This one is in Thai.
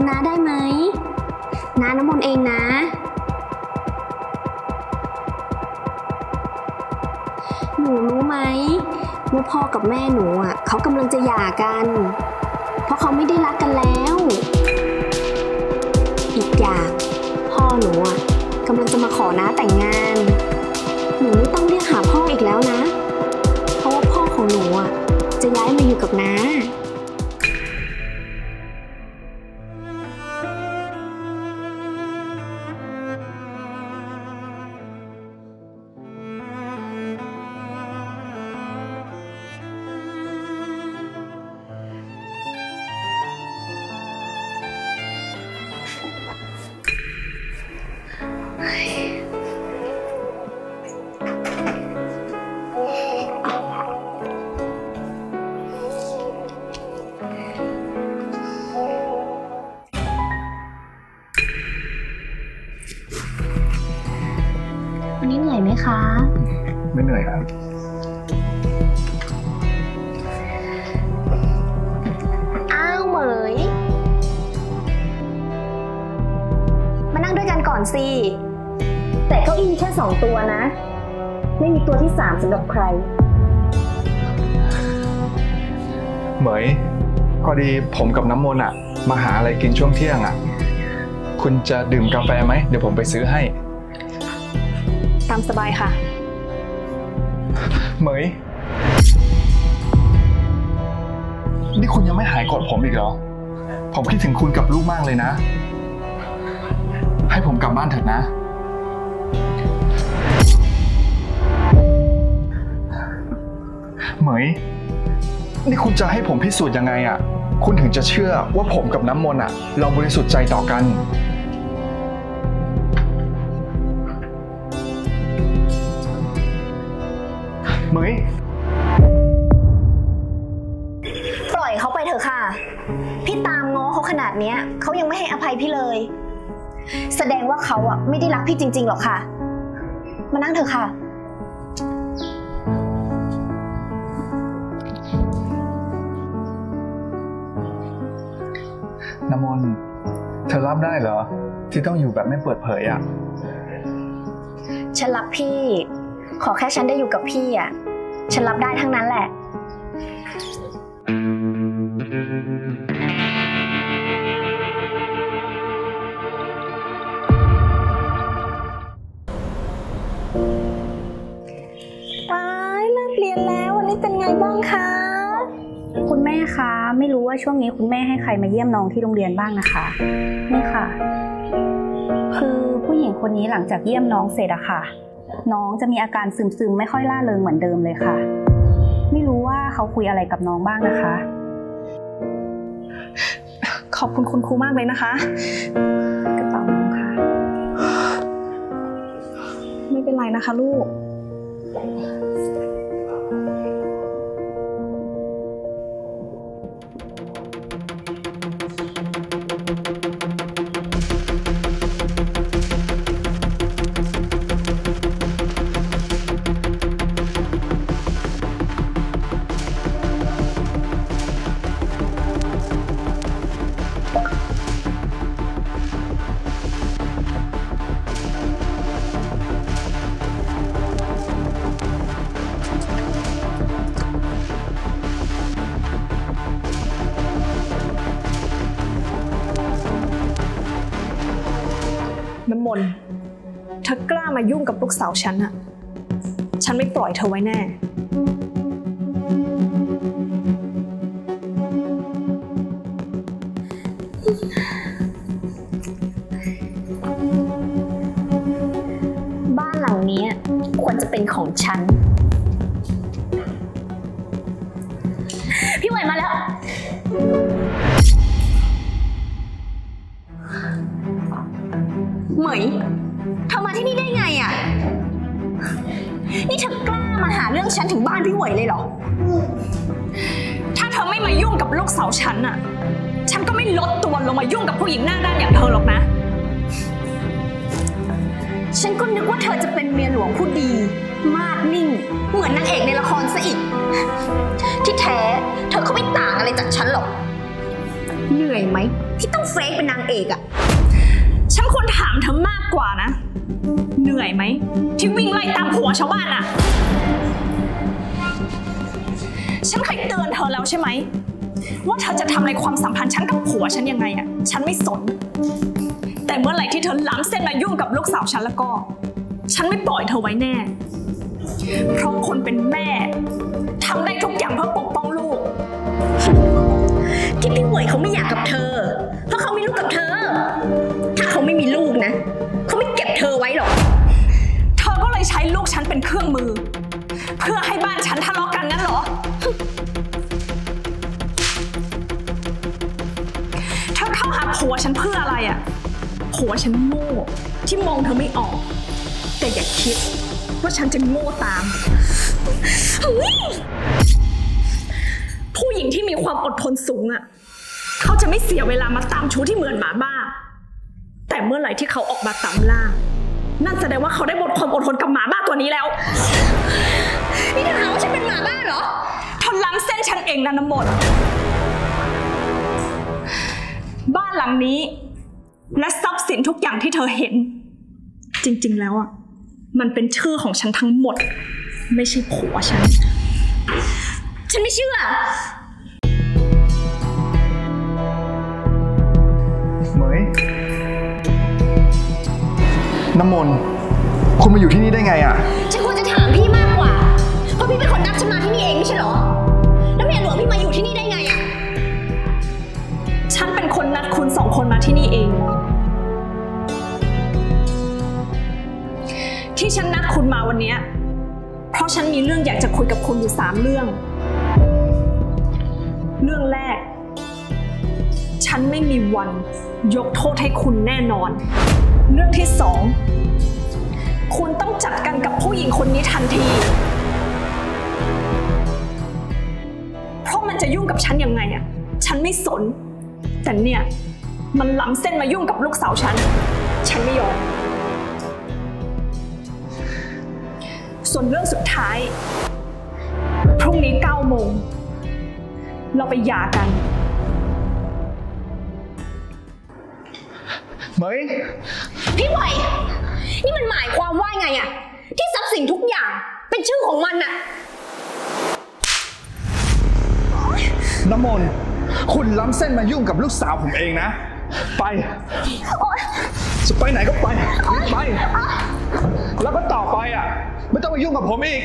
ำน้าได้ไหมน้าน้ำมนต์เองนะ หนูรู้ไหมว่าพ่อกับแม่หนูอะเขากำลังจะหย่ากัน เพราะเขาไม่ได้รักกันแล้ว อีกอย่างพ่อหนูอะกำลังจะมาขอน้าแต่งงาน สิ แต่เก้าอี้มีแค่สองตัวนะ ไม่มีตัวที่สามสำหรับใคร เหมยพอดีผมกับน้ำมนต์อะมาหาอะไรกินช่วงเที่ยงอะคุณจะดื่มกาแฟไหม เดี๋ยวผมไปซื้อให้ ตามสบายค่ะ เหมย นี่คุณยังไม่หายโกรธผมอีกเหรอ ผมคิดถึงคุณกับลูกมากเลยนะ ให้ผมกลับบ้านเถอะนะ เหมย นี่คุณจะให้ผมพิสูจน์ยังไงอะคุณถึงจะเชื่อว่าผมกับน้ำมนต์อะเราบริสุทธิ์ใจต่อกัน เหมย ปล่อยเขาไปเถอะค่ะ พี่ตามง้อเขาขนาดเนี้ยเขายังไม่ให้อภัยพี่เลย แสดงว่าเขาอะไม่ได้รักพี่จริง ๆ หรอกค่ะ มานั่งเถอะค่ะ น้ำมนต์เธอรับได้เหรอ ที่ต้องอยู่แบบไม่เปิดเผยอะ ฉันรักพี่ ขอแค่ฉันได้อยู่กับพี่อะฉันรับได้ทั้งนั้นแหละ คุณแม่คะ ไม่รู้ว่าช่วงนี้คุณแม่ให้ใครมาเยี่ยมน้องที่โรงเรียนบ้างนะคะ นี่ค่ะ คือผู้หญิงคนนี้หลังจากเยี่ยมน้องเสร็จอะค่ะ น้องจะมีอาการซึมๆ ไม่ค่อยล่าเริงเหมือนเดิมเลยค่ะ ไม่รู้ว่าเขาคุยอะไรกับน้องบ้างนะคะ ขอบคุณคุณครูมากเลยนะคะ กระเป๋าน้องค่ะ ไม่เป็นไรนะคะลูก มายุ่งกับลูกสาวฉันอะฉันไม่ปล่อยเธอไว้แน่ บ้านหลังนี้ควรจะเป็นของฉัน พี่ไหวมาแล้ว เหมย เธอกล้ามาหาเรื่องฉันถึงบ้านพี่เหวยเลยเหรอ ถ้าเธอไม่มายุ่งกับลูกสาวฉันอะฉันก็ไม่ลดตัวลงมายุ่งกับผู้หญิงหน้าด้านอย่างเธอหรอกนะ ฉันก็นึกว่าเธอจะเป็นเมียหลวงผู้ดี มากนิ่ง เหมือนนางเอกในละครซะอีก ที่แท้ เธอก็ไม่ต่างอะไรจากฉันหรอก เหนื่อยไหม ที่ต้องเฟกเป็นนางเอกอะ ฉันควรถามเธอมากกว่านะ เหนื่อยไหม ที่วิ่งไล่ตามผัวชาวบ้านอะฉันเคยเตือนเธอแล้วใช่ไหม ว่าเธอจะทำในความสัมพันธ์ฉันกับผัวฉันยังไงอะฉันไม่สน แต่เมื่อไหร่ที่เธอล้ำเส้นมายุ่งกับลูกสาวฉันแล้วก็ ฉันไม่ปล่อยเธอไว้แน่ เพราะคนเป็นแม่ทำได้ทุกอย่างเพื่อปกป้องลูก ที่พี่หวยเขาไม่อยากกับเธอ เพราะเขามีลูกกับเธอ ม่มีลูกนะ เขาไม่เก็บเธอไว้หรอก เธอก็เลยใช้ลูกฉันเป็นเครื่องมือ เพื่อให้บ้านฉันทะเลาะกันงั้นเหรอ เธอเข้าหาผัวฉันเพื่ออะไรอะ่ะผัวฉันโง่ที่มองเธอไม่ออก แต่อย่าคิดว่าฉันจะโง่ตาม ผู้หญิงที่มีความอดทนสูงอะ่ะเขาจะไม่เสียเวลามาตามชู้ที่เหมือนหมาบ้า แต่เมื่อไหร่ที่เขาออกมาตามล่า นั่นแสดงว่าเขาได้หมดความอดทนกับหมาบ้าตัวนี้แล้ว นี่เธอหาว่าฉันเป็นหมาบ้าเหรอทนล้ำเส้นฉันเองนะน้ำมนต์บ้านหลังนี้ และทรัพย์สินทุกอย่างที่เธอเห็น จริง ๆ แล้วอะ มันเป็นชื่อของฉันทั้งหมด ไม่ใช่ผัวฉัน ฉันไม่เชื่อ น้ำมนต์คุณมาอยู่ที่นี่ได้ไงอะ ฉันควรจะถามพี่มากกว่า เพราะพี่เป็นคนนัดฉันมาที่นี่เองไม่ใช่เหรอ แล้วเมียหลวงพี่มาอยู่ที่นี่ได้ไงอะฉันเป็นคนนัดคุณสองคนมาที่นี่เอง ที่ฉันนัดคุณมาวันเนี้ยเพราะฉันมีเรื่องอยากจะคุยกับคุณอยู่สามเรื่อง เรื่องแรก ฉันไม่มีวันยกโทษให้คุณแน่นอน เรื่องที่สองคุณต้องจัดการกับผู้หญิงคนนี้ทันที เพราะมันจะยุ่งกับฉันยังไงอะฉันไม่สน แต่เนี่ย มันล้ำเส้นมายุ่งกับลูกสาวฉัน ฉันไม่ยอม ส่วนเรื่องสุดท้าย พรุ่งนี้9โมงเราไปหย่ากัน เหมยพี่ไหวนี่มันหมายความว่าไงอะที่ทรัพย์สินทุกอย่างเป็นชื่อของมันอะน้ำมนต์คุณล้ำเส้นมายุ่งกับลูกสาวผมเองนะ ไปจะไปไหนก็ไป ไป แล้วก็ต่อไปอะ ไม่ต้องมายุ่งกับผมอีก